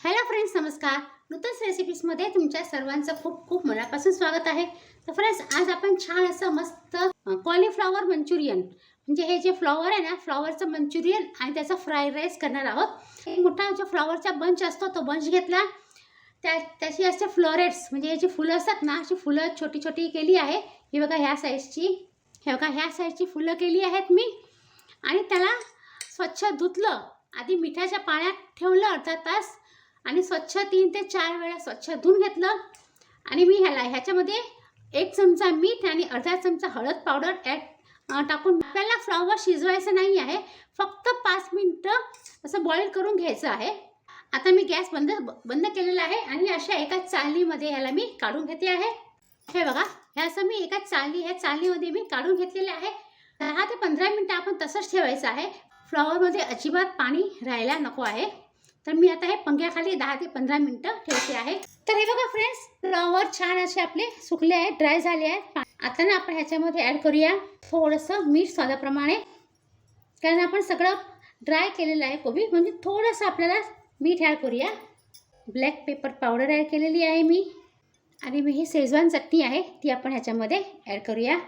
Hello friends नमस्कार. नूतन रेसिपीजमध्ये तुमच्या सर्वांचं खूप खूप मनापासून स्वागत आहे. तर फ्रेंड्स आज आपण छान असं मस्त कॉलीफ्लॉवर मंचुरियन म्हणजे हे जे फ्लॉवर आहे ना फ्लॉवरचं मंचुरियन आणि त्याचा फ्राईड राईस करणार आहोत. एक मोठा जो फ्लॉवरचा बंच असतो तो बंच घेतला. त्या त्याची असते फ्लोरेट्स म्हणजे हे जी फुलं असतात ना अशी फुलं छोटी छोटी केली आहे. ही बघा ह्या साईजची हे बघा ह्या साईजची फुलं केली आहेत मी. आणि त्याला स्वच्छ धुतलं. आधी मिठाच्या पाण्यात ठेवलं अर्धा तास. आणि स्वच्छ तीन ते चार वेळा स्वच्छ धुवून घेतलं. आणि मी ह्याला ह्याच्यामध्ये एक चमचा मीठ आणि अर्धा चमचा हळद पावडर ॲड टाकून आपल्याला फ्लॉवर शिजवायचं नाही आहे. फक्त पाच मिनटं असं बॉईल करून घ्यायचं आहे. आता मी गॅस बंद बंद केलेला आहे आणि अशा एका चाळणीमध्ये ह्याला मी काढून घेते आहे. हे बघा हे असं मी एका चाळणी ह्या चाळणीमध्ये मी काढून घेतलेले आहे. दहा ते पंधरा मिनटं आपण तसंच ठेवायचं आहे. फ्लॉवरमध्ये अजिबात पाणी राहायला नको आहे. तर मी आता हे पंख्याखाली दहा ते पंधरा मिनटं ठेवते आहे. तर हे बघा फ्रेंड्स फ्लॉवर छान असे आपले सुकले आहेत ड्राय झाले आहेत. आता ना आपण ह्याच्यामध्ये ॲड करूया थोडंसं मीठ स्वादाप्रमाणे कारण आपण सगळं ड्राय केलेलं आहे कोबी म्हणजे थोडंसं आपल्याला मीठ ॲड करूया. ब्लॅक पेपर पावडर ॲड केलेली आहे मी. आणि मी ही शेजवान चटणी आहे ती आपण ह्याच्यामध्ये ॲड करूया.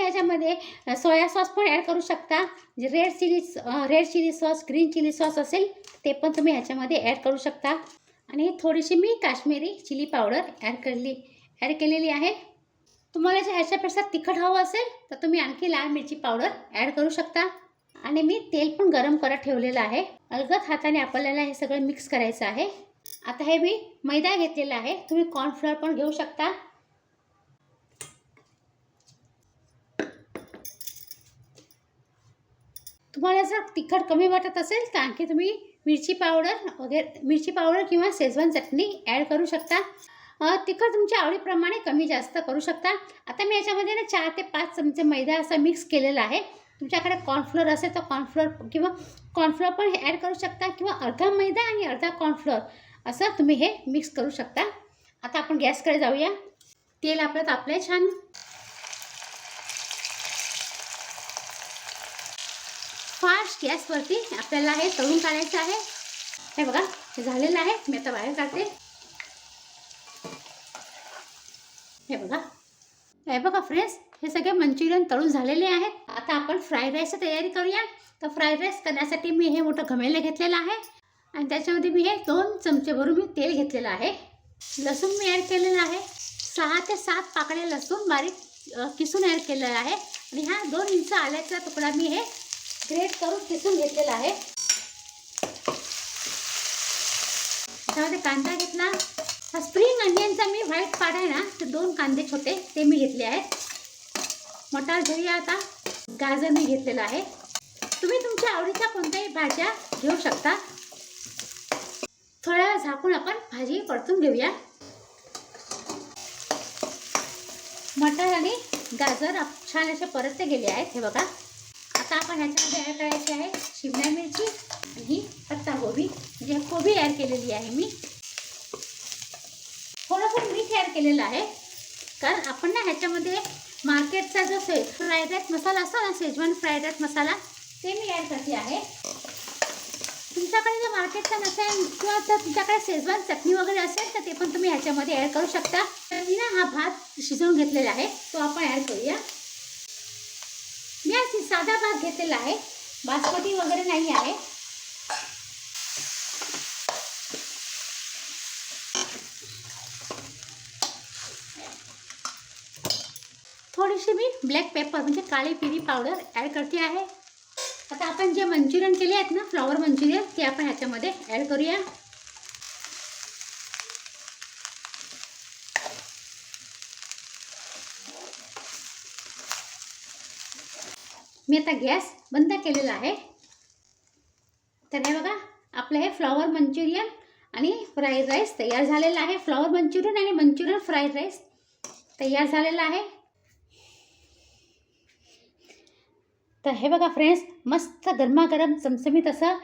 तुम्ही याच्यामध्ये सोया सॉस पण ॲड करू शकता. जे red chilli red chilli sauce green chilli sauce असेल ते पण तुम्ही ह्याच्यामध्ये ॲड करू शकता. आणि थोडीशी मी काश्मीरी चिली पावडर ॲड केली ॲड केलेली आहे. तुम्हाला जर ह्याच्यापेक्षा तिखट हवं असेल तर तुम्ही आणखी लाल मिरची पावडर ॲड करू शकता. आणि मी तेल पण गरम करत ठेवलेलं आहे. अलगद हाताने आपल्याला हे सगळं मिक्स करायचं आहे. आता हे मी मैदा घेतलेला आहे. तुम्ही कॉर्नफ्लॉवर पण घेऊ शकता. तुम्हाला जर तिखट कमी वाटत असेल तर आणखी तुम्ही मिरची पावडर वगैरे मिरची पावडर किंवा शेजवान चटणी ॲड करू शकता. तिखट तुमच्या आवडीप्रमाणे कमी जास्त करू शकता. आता मी याच्यामध्ये ना चार ते पाच चमचे मैदा असा मिक्स केलेला आहे. तुमच्याकडे कॉर्नफ्लोअर असेल तर कॉर्नफ्लोअर किंवा कॉर्नफ्लोअर पण ॲड करू शकता किंवा अर्धा मैदा आणि अर्धा कॉर्नफ्लोअर असं तुम्ही हे मिक्स करू शकता. आता आपण गॅसकडे जाऊया. तेल आपलं तापलं छान. फास्ट गॅसवरती आपल्याला हे तळून काढायचं आहे. हे बघा हे झालेलं आहे. मी आता बाहेर काढते. हे बघा. हे बघा फ्रेंड्स हे सगळे मंचुरियन तळून झालेले आहेत. आता आपण फ्राईड राईसची तयारी करूया. तर फ्राईड राईस करण्यासाठी मी हे मोठं घमेलं घेतलेलं आहे. आणि त्याच्यामध्ये मी हे दोन चमचे भरून मी तेल घेतलेलं आहे. लसूण मी ॲड केलेलं आहे. सहा ते सात पाकळ्या लसूण बारीक किसून ॲड केलेलं आहे. आणि हा दोन इंच आल्याचा तुकडा मी हे ग्रेट करून किसून घेतलेला आहे. त्यामध्ये कांदा घेतला. हा स्प्रिंग अनियनचा मी व्हाईट पाड आहे ना ते दोन कांदे छोटे ते मी घेतले आहेत. मटार घेऊया आता. गाजर मी घेतलेलं आहे. तुम्ही तुमच्या आवडीच्या कोणत्याही भाज्या घेऊ शकता. थोड्या झाकून आपण भाजी परतून घेऊया. मटार आणि गाजर छान असे परतते गेले आहेत हे बघा. आता आपण ह्याच्यामध्ये ॲड करायची आहे? शिमला मिरची आणि ही पत्ता गोबी. म्हणजे कोबी ॲड केलेली आहे मी. थोडंसं मीठ ॲड केलेलं आहे. कारण आपण ना ह्याच्यामध्ये मार्केटचा जो से फ्राईड राईस मसाला असतो ना शेजवान फ्राईड राईस मसाला ते मी ॲड करते आहे. तुमच्याकडे जर मार्केटचा नसेल किंवा जर तुमच्याकडे शेजवान चटणी वगैरे असेल तर ते पण तुम्ही ह्याच्यामध्ये ॲड करू शकता. तर मी ना हा भात शिजवून घेतलेला आहे. तो आपण ॲड करूया. साधा भात घेतलेला आहे. बासमती वगैरे नाही आहे. थोडीशी मी ब्लॅक पेपर म्हणजे काळी पिरी पावडर ॲड करते आहे. आता आपण जे मंचुरियन केले आहेत ना फ्लॉवर मंचुरियन ते आपण ह्याच्यामध्ये ॲड करूया. मी आता गॅस बंद केलेला आहे. तर हे बघा आपलं हे फ्लॉवर मंचुरियन आणि फ्राईड राईस तयार झालेलं आहे. फ्लॉवर मंचुरियन आणि मंचुरियन फ्राईड राईस तयार झालेला आहे. तर हे बघा फ्रेंड्स मस्त गरमागरम चमचमीत असं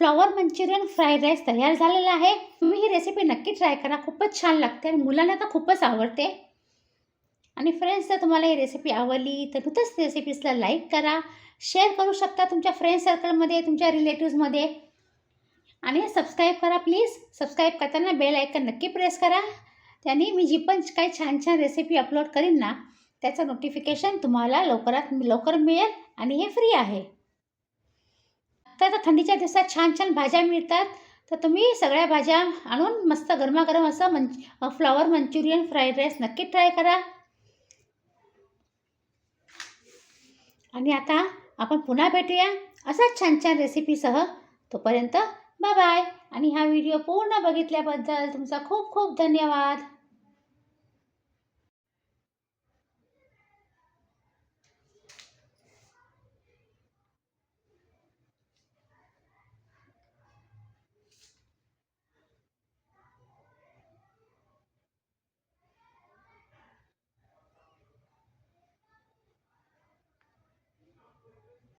फ्लॉवर मंचुरियन फ्राईड राईस तयार झालेला आहे. तुम्ही ही रेसिपी नक्की ट्राय करा खूपच छान लागते आणि मुलांना तर खूपच आवडते. आणि फ्रेंड्स जर तुम्हाला ही रेसिपी आवडली तर नुकतंच रेसिपीजला लाईक करा. शेअर करू शकता तुमच्या फ्रेंड सर्कलमध्ये तुमच्या रिलेटिव्समध्ये आणि सबस्क्राईब करा प्लीज सबस्क्राईब करताना बेल आयकन नक्की प्रेस करा. त्याने मी जी पण काही छान छान रेसिपी अपलोड करीन ना त्याचं नोटिफिकेशन तुम्हाला लवकरात लवकर मिळेल आणि हे फ्री आहे. आता तर थंडीच्या दिवसात छान छान भाज्या मिळतात. तर तुम्ही सगळ्या भाज्या आणून मस्त गरमागरम असं मंच फ्लॉवर मंचुरियन फ्राईड राईस नक्की ट्राय करा. आणि आता आपण पुन्हा भेटूया असाच छान छान रेसिपीसह. तोपर्यंत बाय बाय आणि हा व्हिडिओ पूर्ण बघितल्याबद्दल तुमचा खूप खूप धन्यवाद.